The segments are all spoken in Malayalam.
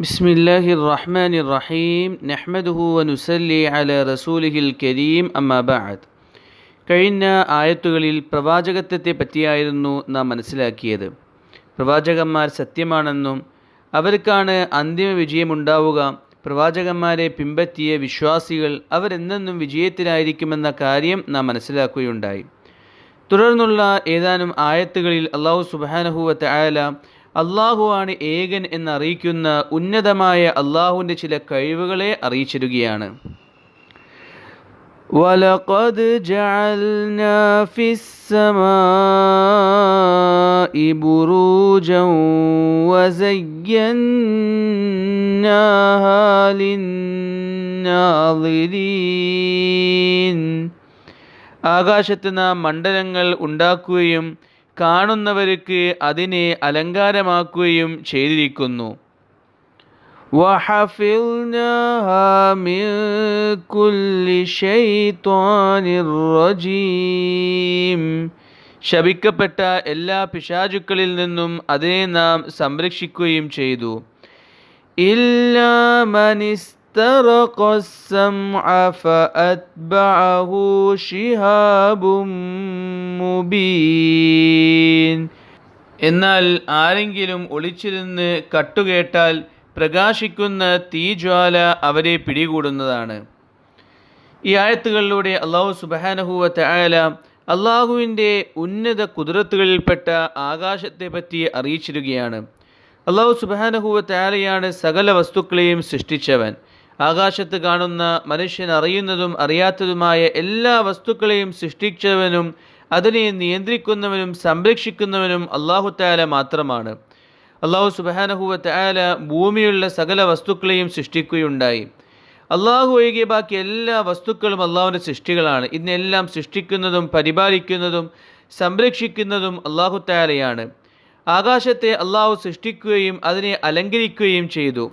بسم الله الرحمن الرحيم نحمده ونسلي على رسوله الكريم أما بعد കഴിഞ്ഞ ആയത്തുകളിൽ പ്രവാചകത്വത്തെ പറ്റിയായിരുന്നു നാം മനസ്സിലാക്കിയത് പ്രവാചകന്മാർ സത്യമാണെന്നും അവർക്കാണ് അന്തിമ വിജയമുണ്ടാവുക പ്രവാചകന്മാരെ പിമ്പറ്റിയ വിശ്വാസികൾ അവരെന്നെന്നും വിജയത്തിലായിരിക്കുമെന്ന കാര്യം നാം മനസ്സിലാക്കുകയുണ്ടായി തുടർന്നുള്ള ഏതാനും ആയത്തുകളിൽ അള്ളാഹു സുബാനഹുവത്തെ ആയാല അള്ളാഹുവാണ് ഏകൻ എന്നറിയിക്കുന്ന ഉന്നതമായ അള്ളാഹുവിൻ്റെ ചില കഴിവുകളെ അറിയിച്ചിരുകയാണ് ولقد جعلنا في السماء بروجا وزيناها للناظرين ആകാശത്ത് നാം മണ്ഡലങ്ങൾ ഉണ്ടാക്കുകയും കാണുന്നവർക്ക് അതിനെ അലങ്കാരമാക്കുകയും ചെയ്തിരിക്കുന്നു وحفظناها من كل شيطان رجيم ശപിക്കപ്പെട്ട എല്ലാ പിശാചുക്കളിൽ നിന്നും അതിനെ നാം സംരക്ഷിക്കുകയും ചെയ്തു إلا من استرق السمع فأتبعه شهاب مبين എന്നാൽ ആരെങ്കിലും ഒളിച്ചിരുന്ന് കട്ടുകേട്ടാൽ പ്രകാശിക്കുന്ന തീജ്വാല അവരെ പിടികൂടുന്നതാണ് ഈ ആയത്തുകളിലൂടെ അള്ളാഹു സുബാനഹുവ തയാല അള്ളാഹുവിൻ്റെ ഉന്നത കുതിരത്തുകളിൽപ്പെട്ട ആകാശത്തെ പറ്റി അറിയിച്ചിരുകയാണ് അള്ളാഹു സുബാനഹുവ തയാലയാണ് സകല വസ്തുക്കളെയും സൃഷ്ടിച്ചവൻ ആകാശത്ത് കാണുന്ന മനുഷ്യൻ അറിയുന്നതും അറിയാത്തതുമായ എല്ലാ വസ്തുക്കളെയും സൃഷ്ടിച്ചവനും അതിനെ നിയന്ത്രിക്കുന്നവനും സംരക്ഷിക്കുന്നവനും അള്ളാഹു തയാല മാത്രമാണ്. അള്ളാഹു സുബാനഹുവത്ത് ആല ഭൂമിയുള്ള സകല വസ്തുക്കളെയും സൃഷ്ടിക്കുകയുണ്ടായി. അള്ളാഹു ഒഴികെ ബാക്കി എല്ലാ വസ്തുക്കളും അള്ളാഹുവിന്റെ സൃഷ്ടികളാണ്. ഇന്നെല്ലാം സൃഷ്ടിക്കുന്നതും പരിപാലിക്കുന്നതും സംരക്ഷിക്കുന്നതും അള്ളാഹു താലയാണ് ആകാശത്തെ അള്ളാഹു സൃഷ്ടിക്കുകയും അതിനെ അലങ്കരിക്കുകയും ചെയ്തു.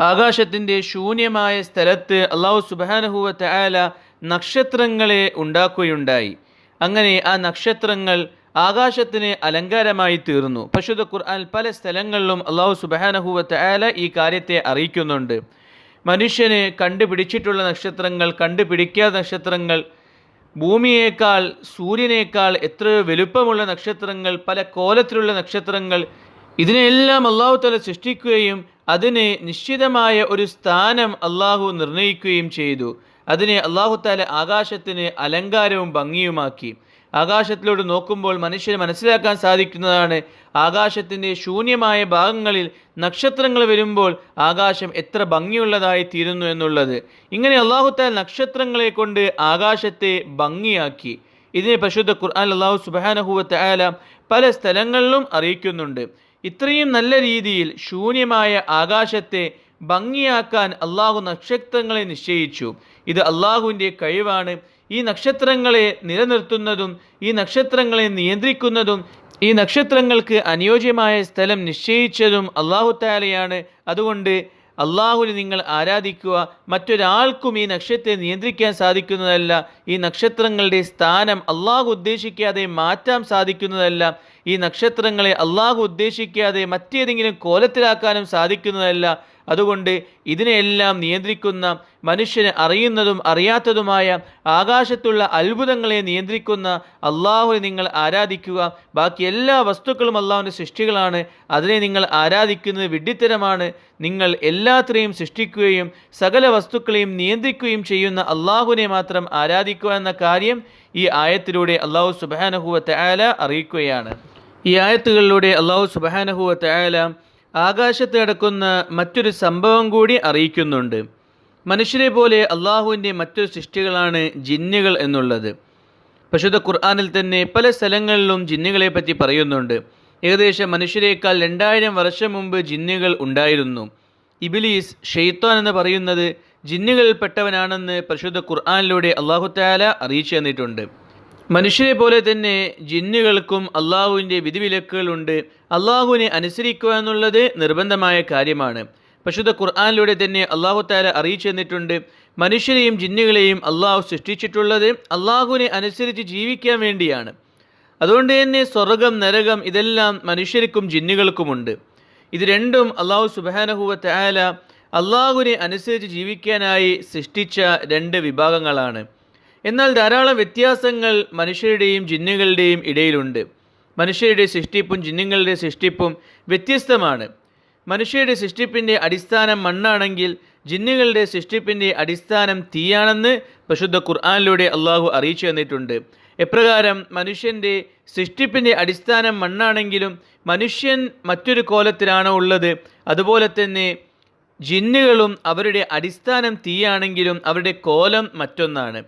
ആകാശത്തിന്റെ ശൂന്യമായ സ്ഥലത്ത് അള്ളാഹു സുബാനഹുവത്ത് ആല നക്ഷത്രങ്ങളെ ഉണ്ടാക്കുകയുണ്ടായി. അങ്ങനെ ആ നക്ഷത്രങ്ങൾ ആകാശത്തിന് അലങ്കാരമായി തീർന്നു. പശുദ്ധ ഖുർആൻ പല സ്ഥലങ്ങളിലും അള്ളാഹു സുബാനഹുവത്ത് ആല ഈ കാര്യത്തെ അറിയിക്കുന്നുണ്ട്. മനുഷ്യന് കണ്ടുപിടിച്ചിട്ടുള്ള നക്ഷത്രങ്ങൾ കണ്ടുപിടിക്കാത്ത നക്ഷത്രങ്ങൾ ഭൂമിയേക്കാൾ സൂര്യനേക്കാൾ എത്രയോ വലുപ്പമുള്ള നക്ഷത്രങ്ങൾ പല കോലത്തിലുള്ള നക്ഷത്രങ്ങൾ ഇതിനെല്ലാം അള്ളാഹു തല സൃഷ്ടിക്കുകയും അതിന് നിശ്ചിതമായ ഒരു സ്ഥാനം അള്ളാഹു നിർണയിക്കുകയും ചെയ്തു. അതിനെ അള്ളാഹു താല ആകാശത്തിന് അലങ്കാരവും ഭംഗിയുമാക്കി. ആകാശത്തിലോട്ട് നോക്കുമ്പോൾ മനുഷ്യന് മനസ്സിലാക്കാൻ സാധിക്കുന്നതാണ് ആകാശത്തിന്റെ ശൂന്യമായ ഭാഗങ്ങളിൽ നക്ഷത്രങ്ങൾ വരുമ്പോൾ ആകാശം എത്ര ഭംഗിയുള്ളതായി തീരുന്നു എന്നുള്ളത്. ഇങ്ങനെ അള്ളാഹുത്താൽ നക്ഷത്രങ്ങളെ കൊണ്ട് ആകാശത്തെ ഭംഗിയാക്കി. ഇതിനെ പശുദ്ധ ഖുർആൻ അള്ളാഹു സുബാനഹുവത്ത് ആല പല സ്ഥലങ്ങളിലും അറിയിക്കുന്നുണ്ട്. ഇത്രയും നല്ല രീതിയിൽ ശൂന്യമായ ആകാശത്തെ ഭംഗിയാക്കാൻ അള്ളാഹു നക്ഷത്രങ്ങളെ നിശ്ചയിച്ചു. ഇത് അള്ളാഹുവിന്റെ കഴിവാണ്. ഈ നക്ഷത്രങ്ങളെ നിലനിർത്തുന്നതും ഈ നക്ഷത്രങ്ങളെ നിയന്ത്രിക്കുന്നതും ഈ നക്ഷത്രങ്ങൾക്ക് അനുയോജ്യമായ സ്ഥലം നിശ്ചയിച്ചതും അള്ളാഹു താലയാണ് അതുകൊണ്ട് അള്ളാഹുവിനെ നിങ്ങൾ ആരാധിക്കുക മറ്റൊരാൾക്കും ഈ നക്ഷത്രത്തെ നിയന്ത്രിക്കാൻ സാധിക്കുന്നതല്ല. ഈ നക്ഷത്രങ്ങളുടെ സ്ഥാനം അള്ളാഹു ഉദ്ദേശിക്കാതെ മാറ്റാൻ സാധിക്കുന്നതല്ല. ഈ നക്ഷത്രങ്ങളെ അള്ളാഹു ഉദ്ദേശിക്കാതെ മറ്റേതെങ്കിലും കോലത്തിലാക്കാനും സാധിക്കുന്നതല്ല. അതുകൊണ്ട് ഇതിനെയെല്ലാം നിയന്ത്രിക്കുന്ന മനുഷ്യന് അറിയുന്നതും അറിയാത്തതുമായ ആകാശത്തുള്ള അത്ഭുതങ്ങളെ നിയന്ത്രിക്കുന്ന അള്ളാഹുവിനെ നിങ്ങൾ ആരാധിക്കുക. ബാക്കി എല്ലാ വസ്തുക്കളും അള്ളാഹുവിന്റെ സൃഷ്ടികളാണ്. അതിനെ നിങ്ങൾ ആരാധിക്കുന്നത് വിഡ്ഢിത്തരമാണ്. നിങ്ങൾ എല്ലാത്തിനെയും സൃഷ്ടിക്കുകയും സകല വസ്തുക്കളെയും നിയന്ത്രിക്കുകയും ചെയ്യുന്ന അള്ളാഹുവിനെ മാത്രം ആരാധിക്കുക എന്ന കാര്യം ഈ ആയത്തിലൂടെ അള്ളാഹു സുബാനഹുവ തയാല അറിയിക്കുകയാണ്. ഈ ആയത്തുകളിലൂടെ അള്ളാഹു സുബാനഹുവ തയാല ആകാശത്ത് നടക്കുന്ന മറ്റൊരു സംഭവം കൂടി അറിയിക്കുന്നുണ്ട്. മനുഷ്യരെ പോലെ അള്ളാഹുവിന്റെ മറ്റൊരു സൃഷ്ടികളാണ് ജിന്നുകൾ എന്നുള്ളത്. പശുദ്ധ ഖുർആാനിൽ തന്നെ പല സ്ഥലങ്ങളിലും ജിന്നുകളെ പറ്റി പറയുന്നുണ്ട്. ഏകദേശം മനുഷ്യരെക്കാൾ രണ്ടായിരം വർഷം മുമ്പ് ജിന്നുകൾ ഉണ്ടായിരുന്നു. ഇബിലീസ് ഷെയ്ത്താൻ എന്ന് പറയുന്നത് ജിന്നുകളിൽപ്പെട്ടവനാണെന്ന് പരിശുദ്ധ ഖുർആാനിലൂടെ അള്ളാഹു താല അറിയിച്ചു തന്നിട്ടുണ്ട്. മനുഷ്യരെ പോലെ തന്നെ ജിന്നുകൾക്കും അള്ളാഹുവിന്റെ വിധിവിലക്കുകളുണ്ട്. അള്ളാഹുവിനെ അനുസരിക്കുക എന്നുള്ളത് നിർബന്ധമായ കാര്യമാണ്. പശുദ്ധ ഖുർആാനിലൂടെ തന്നെ അള്ളാഹു താല അറിയിച്ചു തന്നിട്ടുണ്ട്. മനുഷ്യരെയും ജിന്നുകളെയും അള്ളാഹു സൃഷ്ടിച്ചിട്ടുള്ളത് അള്ളാഹുവിനെ അനുസരിച്ച് ജീവിക്കാൻ വേണ്ടിയാണ്. അതുകൊണ്ട് തന്നെ സ്വർഗം നരകം ഇതെല്ലാം മനുഷ്യർക്കും ജിന്നുകൾക്കുമുണ്ട്. ഇത് രണ്ടും അള്ളാഹു സുബാനഹുവ താല അള്ളാഹുവിനെ അനുസരിച്ച് ജീവിക്കാനായി സൃഷ്ടിച്ച രണ്ട് വിഭാഗങ്ങളാണ്. എന്നാൽ ധാരാളം വ്യത്യാസങ്ങൾ മനുഷ്യരുടെയും ജിന്നുകളുടെയും ഇടയിലുണ്ട്. മനുഷ്യരുടെ സൃഷ്ടിപ്പും ജിന്നുകളുടെ സൃഷ്ടിപ്പും വ്യത്യസ്തമാണ്. മനുഷ്യരുടെ സൃഷ്ടിപ്പിന്റെ അടിസ്ഥാനം മണ്ണാണെങ്കിൽ ജിന്നുകളുടെ സൃഷ്ടിപ്പിന്റെ അടിസ്ഥാനം തീയാണെന്ന് പരിശുദ്ധ ഖുർആാനിലൂടെ അള്ളാഹു അറിയിച്ചു തന്നിട്ടുണ്ട്. എപ്രകാരം മനുഷ്യന്റെ സൃഷ്ടിപ്പിന്റെ അടിസ്ഥാനം മണ്ണാണെങ്കിലും മനുഷ്യൻ മറ്റൊരു കോലത്തിലാണോ ഉള്ളത്? അതുപോലെ തന്നെ ജിന്നുകളും അവരുടെ അടിസ്ഥാനം തീയാണെങ്കിലും അവരുടെ കോലം മറ്റൊന്നാണ്.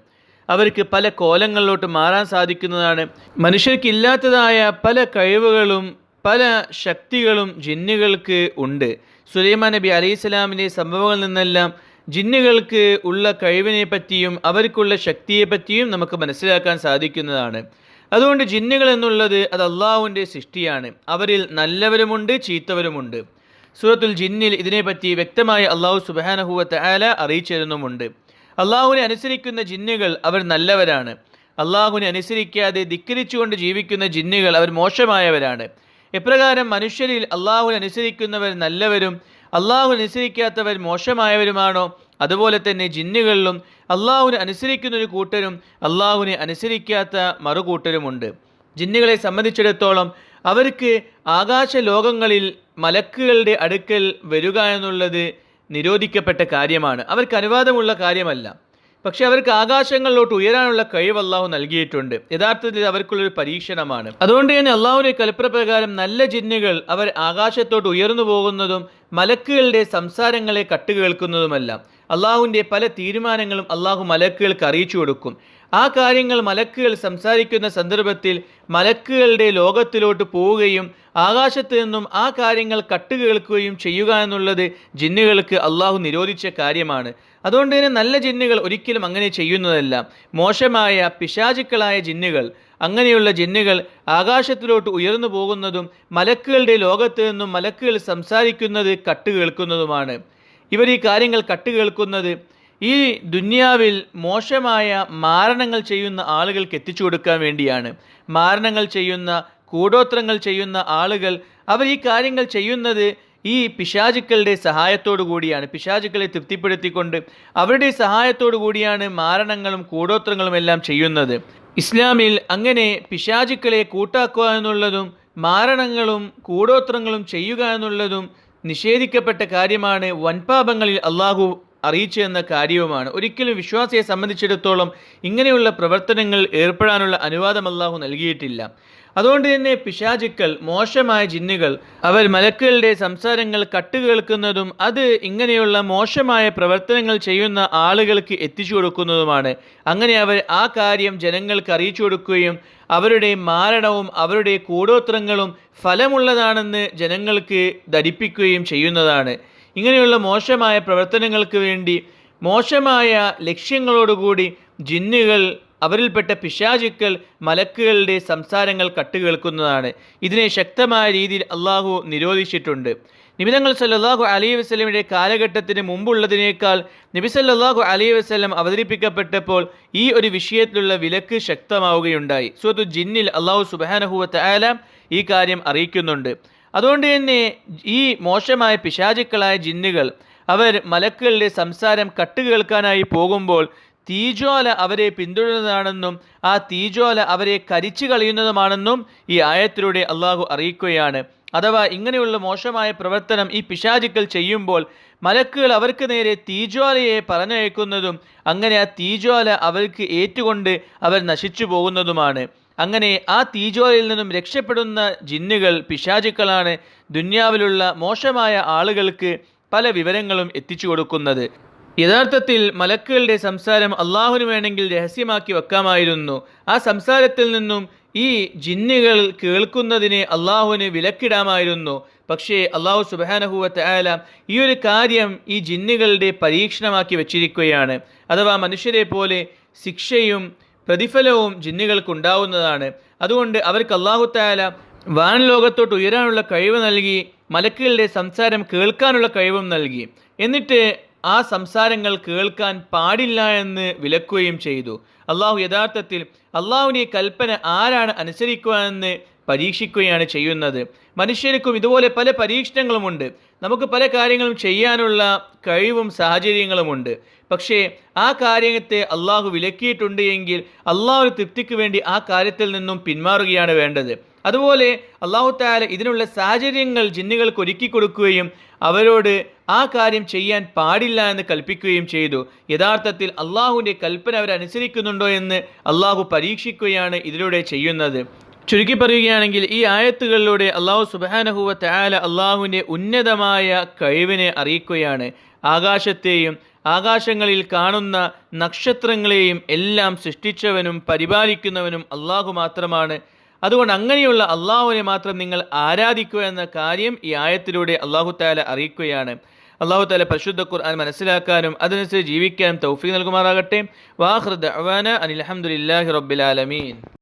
അവർക്ക് പല കോലങ്ങളിലോട്ട് മാറാൻ സാധിക്കുന്നതാണ്. മനുഷ്യർക്കില്ലാത്തതായ പല കഴിവുകളും പല ശക്തികളും ജിന്നുകൾക്ക് ഉണ്ട്. സുലൈമാൻ നബി അലൈഹി സ്വലാമിന്റെ സംഭവങ്ങളിൽ നിന്നെല്ലാം ജിന്നുകൾക്ക് ഉള്ള കഴിവിനെ പറ്റിയും അവർക്കുള്ള ശക്തിയെ പറ്റിയും നമുക്ക് മനസ്സിലാക്കാൻ സാധിക്കുന്നതാണ്. അതുകൊണ്ട് ജിന്നുകൾ എന്നുള്ളത് അത് അള്ളാഹുവിന്റെ സൃഷ്ടിയാണ്. അവരിൽ നല്ലവരുമുണ്ട് ചീത്തവരുമുണ്ട്. സൂറത്തുൽ ജിന്നിൽ ഇതിനെപ്പറ്റി വ്യക്തമായി അള്ളാഹു സുബാനഹുവത്ത് ആല അറിയിച്ചിരുന്നുമുണ്ട്. അള്ളാഹുവിനെ അനുസരിക്കുന്ന ജിന്നുകൾ അവർ നല്ലവരാണ്. അള്ളാഹുവിനെ അനുസരിക്കാതെ ധിക്കരിച്ചുകൊണ്ട് ജീവിക്കുന്ന ജിന്നുകൾ അവർ മോശമായവരാണ്. എപ്രകാരം മനുഷ്യരിൽ അള്ളാഹുവിനെ അനുസരിക്കുന്നവർ നല്ലവരും അള്ളാഹു അനുസരിക്കാത്തവർ മോശമായവരുമാണോ? അതുപോലെ തന്നെ ജിന്നുകളിലും അള്ളാഹുവിനെ അനുസരിക്കുന്ന ഒരു കൂട്ടരും അള്ളാഹുവിനെ അനുസരിക്കാത്ത മറുകൂട്ടരുമുണ്ട്. ജിന്നുകളെ സംബന്ധിച്ചിടത്തോളം അവർക്ക് ആകാശ ലോകങ്ങളിൽ മലക്കുകളുടെ അടുക്കൽ വരിക എന്നുള്ളത് നിരോധിക്കപ്പെട്ട കാര്യമാണ്. അവർക്ക് അനുവാദമുള്ള കാര്യമല്ല. പക്ഷെ അവർക്ക് ആകാശങ്ങളിലോട്ട് ഉയരാനുള്ള കഴിവ് അള്ളാഹു നൽകിയിട്ടുണ്ട്. യഥാർത്ഥത്തിൽ അവർക്കുള്ളൊരു പരീക്ഷണമാണ്. അതുകൊണ്ട് തന്നെ അള്ളാഹുവിന്റെ കൽപ്രപ്രകാരം നല്ല ജിന്നുകൾ അവർ ആകാശത്തോട്ട് ഉയർന്നു പോകുന്നതും മലക്കുകളുടെ സംസാരങ്ങളെ കട്ടുകേൾക്കുന്നതുമല്ല. അള്ളാഹുവിന്റെ പല തീരുമാനങ്ങളും അള്ളാഹു മലക്കുകൾക്ക് അറിയിച്ചു കൊടുക്കും. ആ കാര്യങ്ങൾ മലക്കുകൾ സംസാരിക്കുന്ന സന്ദർഭത്തിൽ മലക്കുകളുടെ ലോകത്തിലോട്ട് പോവുകയും ആകാശത്ത് നിന്നും ആ കാര്യങ്ങൾ കട്ടുകേൾക്കുകയും ചെയ്യുക എന്നുള്ളത് ജിന്നുകൾക്ക് അള്ളാഹു നിരോധിച്ച കാര്യമാണ്. അതുകൊണ്ട് തന്നെ നല്ല ജിന്നുകൾ ഒരിക്കലും അങ്ങനെ ചെയ്യുന്നതല്ല. മോശമായ പിശാചുക്കളായ ജിന്നുകൾ. അങ്ങനെയുള്ള ജിന്നുകൾ ആകാശത്തിലോട്ട് ഉയർന്നു പോകുന്നതും മലക്കുകളുടെ ലോകത്ത് നിന്നും മലക്കുകൾ സംസാരിക്കുന്നത് കട്ടുകേൾക്കുന്നതുമാണ് ഇവർ ഈ കാര്യങ്ങൾ കട്ടുകേൾക്കുന്നത് ഈ ദുന്യാവിൽ മോശമായ മാരണങ്ങൾ ചെയ്യുന്ന ആളുകൾക്ക് എത്തിച്ചു കൊടുക്കാൻ വേണ്ടിയാണ്. മാരണങ്ങൾ ചെയ്യുന്ന കൂടോത്രങ്ങൾ ചെയ്യുന്ന ആളുകൾ അവർ ഈ കാര്യങ്ങൾ ചെയ്യുന്നത് ഈ പിശാചുക്കളുടെ സഹായത്തോടു കൂടിയാണ്. പിശാചുക്കളെ തൃപ്തിപ്പെടുത്തിക്കൊണ്ട് അവരുടെ സഹായത്തോടു കൂടിയാണ് മാരണങ്ങളും കൂടോത്രങ്ങളും എല്ലാം ചെയ്യുന്നത്. ഇസ്ലാമിൽ അങ്ങനെ പിശാചുക്കളെ കൂട്ടാക്കുക എന്നുള്ളതും മാരണങ്ങളും കൂടോത്രങ്ങളും ചെയ്യുക എന്നുള്ളതും നിഷേധിക്കപ്പെട്ട കാര്യമാണ് വൻപാപങ്ങളിൽ അള്ളാഹു അറിയിച്ചു എന്ന കാര്യവുമാണ്. ഒരിക്കലും വിശ്വാസിയെ സംബന്ധിച്ചിടത്തോളം ഇങ്ങനെയുള്ള പ്രവർത്തനങ്ങൾ ഏർപ്പെടാനുള്ള അനുവാദം അള്ളാഹു നൽകിയിട്ടില്ല. അതുകൊണ്ട് തന്നെ പിശാചുക്കൾ മോശമായ ജിന്നുകൾ അവർ മലക്കുകളുടെ സംസാരങ്ങൾ കട്ടുകേൾക്കുന്നതും അത് ഇങ്ങനെയുള്ള മോശമായ പ്രവർത്തനങ്ങൾ ചെയ്യുന്ന ആളുകൾക്ക് എത്തിച്ചു കൊടുക്കുന്നതുമാണ്. അങ്ങനെ അവർ ആ കാര്യം ജനങ്ങൾക്ക് അറിയിച്ചു കൊടുക്കുകയും അവരുടെ മാരണവും അവരുടെ കൂടോത്രങ്ങളും ഫലമുള്ളതാണെന്ന് ജനങ്ങൾക്ക് ധരിപ്പിക്കുകയും ചെയ്യുന്നതാണ്. ഇങ്ങനെയുള്ള മോശമായ പ്രവർത്തനങ്ങൾക്ക് വേണ്ടി മോശമായ ലക്ഷ്യങ്ങളോടുകൂടി ജിന്നുകൾ അവരിൽപ്പെട്ട പിശാചുക്കൾ മലക്കുകളുടെ സംസാരങ്ങൾ കട്ടുകേൾക്കുന്നതാണ്. ഇതിനെ ശക്തമായ രീതിയിൽ അള്ളാഹു നിരോധിച്ചിട്ടുണ്ട്. നിബിതങ്ങൾ സല്ലാഹു അലൈഹി വസ്ലമിന്റെ കാലഘട്ടത്തിന് മുമ്പുള്ളതിനേക്കാൾ നബി സല്ലാഹു അലൈഹി വസ്ലം അവതരിപ്പിക്കപ്പെട്ടപ്പോൾ ഈ ഒരു വിഷയത്തിലുള്ള വിലക്ക് ശക്തമാവുകയുണ്ടായി. സുഹൃത്തു ജിന്നിൽ അള്ളാഹു സുബാനഹുവത്ത് ആലാം ഈ കാര്യം അറിയിക്കുന്നുണ്ട്. അതുകൊണ്ട് തന്നെ ഈ മോശമായ പിശാചുക്കളായ ജിന്നുകൾ അവർ മലക്കുകളുടെ സംസാരം കട്ടുകേൾക്കാനായി പോകുമ്പോൾ തീജ്വാല അവരെ പിന്തുടരുന്നതാണെന്നും ആ തീജ്വാല അവരെ കരിച്ചു കളയുന്നതുമാണെന്നും ഈ ആയത്തിലൂടെ അള്ളാഹു അറിയിക്കുകയാണ്. അഥവാ ഇങ്ങനെയുള്ള മോശമായ പ്രവർത്തനം ഈ പിശാചുക്കൾ ചെയ്യുമ്പോൾ മലക്കുകൾ അവർക്ക് നേരെ തീജ്വാലയെ പറഞ്ഞയക്കുന്നതും അങ്ങനെ ആ തീജ്വാല അവർക്ക് ഏറ്റുകൊണ്ട് അവർ നശിച്ചു പോകുന്നതുമാണ്. അങ്ങനെ ആ തീജ്വാലയിൽ നിന്നും രക്ഷപ്പെടുന്ന ജിന്നുകൾ പിശാചുക്കളാണ് ദുന്യാവിലുള്ള മോശമായ ആളുകൾക്ക് പല വിവരങ്ങളും എത്തിച്ചു കൊടുക്കുന്നത്. യഥാർത്ഥത്തിൽ മലക്കുകളുടെ സംസാരം അള്ളാഹുവിന് വേണമെങ്കിൽ രഹസ്യമാക്കി വെക്കാമായിരുന്നു. ആ സംസാരത്തിൽ നിന്നും ഈ ജിന്നുകൾ കേൾക്കുന്നതിനെ അള്ളാഹുവിന് വിലക്കിടാമായിരുന്നു. പക്ഷേ അള്ളാഹു സുബാനഹുവത്ത് ആല ഈ ഒരു കാര്യം ഈ ജിന്നുകളുടെ പരീക്ഷണമാക്കി വച്ചിരിക്കുകയാണ്. അഥവാ മനുഷ്യരെ പോലെ ശിക്ഷയും പ്രതിഫലവും ജിന്നുകൾക്ക് ഉണ്ടാവുന്നതാണ് അതുകൊണ്ട് അവർക്ക് അള്ളാഹുത്തായാല വാൻ ലോകത്തോട്ട് ഉയരാനുള്ള കഴിവ് നൽകി മലക്കുകളുടെ സംസാരം കേൾക്കാനുള്ള കഴിവും നൽകി. എന്നിട്ട് ആ സംസാരങ്ങൾ കേൾക്കാൻ പാടില്ല എന്ന് വിലക്കുകയും ചെയ്തു. അള്ളാഹു യഥാർത്ഥത്തിൽ അള്ളാഹുവിനെ കൽപ്പന ആരാണ് അനുസരിക്കുക എന്ന് പരീക്ഷിക്കുകയാണ് ചെയ്യുന്നത്. മനുഷ്യർക്കും ഇതുപോലെ പല പരീക്ഷണങ്ങളുമുണ്ട്. നമുക്ക് പല കാര്യങ്ങളും ചെയ്യാനുള്ള കഴിവും സാഹചര്യങ്ങളുമുണ്ട്. പക്ഷേ ആ കാര്യത്തെ അള്ളാഹു വിലക്കിയിട്ടുണ്ട് എങ്കിൽ അള്ളാഹു തൃപ്തിക്ക് വേണ്ടി ആ കാര്യത്തിൽ നിന്നും പിന്മാറുകയാണ് വേണ്ടത്. അതുപോലെ അള്ളാഹു താല ഇതിനുള്ള സാഹചര്യങ്ങൾ ജിന്നുകൾക്ക് ഒരുക്കി കൊടുക്കുകയും അവരോട് ആ കാര്യം ചെയ്യാൻ പാടില്ല എന്ന് കൽപ്പിക്കുകയും ചെയ്തു. യഥാർത്ഥത്തിൽ അള്ളാഹുവിന്റെ കൽപ്പന അവരനുസരിക്കുന്നുണ്ടോ എന്ന് അള്ളാഹു പരീക്ഷിക്കുകയാണ് ഇതിലൂടെ ചെയ്യുന്നത്. ചുരുക്കി പറയുകയാണെങ്കിൽ ഈ ആയത്തുകളിലൂടെ അള്ളാഹു സുബാനഹുവ താല അള്ളാഹുവിന്റെ ഉന്നതമായ കഴിവിനെ അറിയിക്കുകയാണ്. ആകാശത്തെയും ആകാശങ്ങളിൽ കാണുന്ന നക്ഷത്രങ്ങളെയും എല്ലാം സൃഷ്ടിച്ചവനും പരിപാലിക്കുന്നവനും അള്ളാഹു മാത്രമാണ്. അതുകൊണ്ട് അങ്ങനെയുള്ള അള്ളാഹുവിനെ മാത്രം നിങ്ങൾ ആരാധിക്കുക എന്ന കാര്യം ഈ ആയത്തിലൂടെ അള്ളാഹു താല അറിയിക്കുകയാണ്. അള്ളാഹു താല പരിശുദ്ധ ഖുർആൻ മനസ്സിലാക്കാനും അതനുസരിച്ച് ജീവിക്കാനും തൗഫീഖ് നൽകുമാറാകട്ടെ. വാഹൃദ് അവാന അനിൽ അഹമ്മദില്ലാഹി റബ്ബിൽ ആലമീൻ.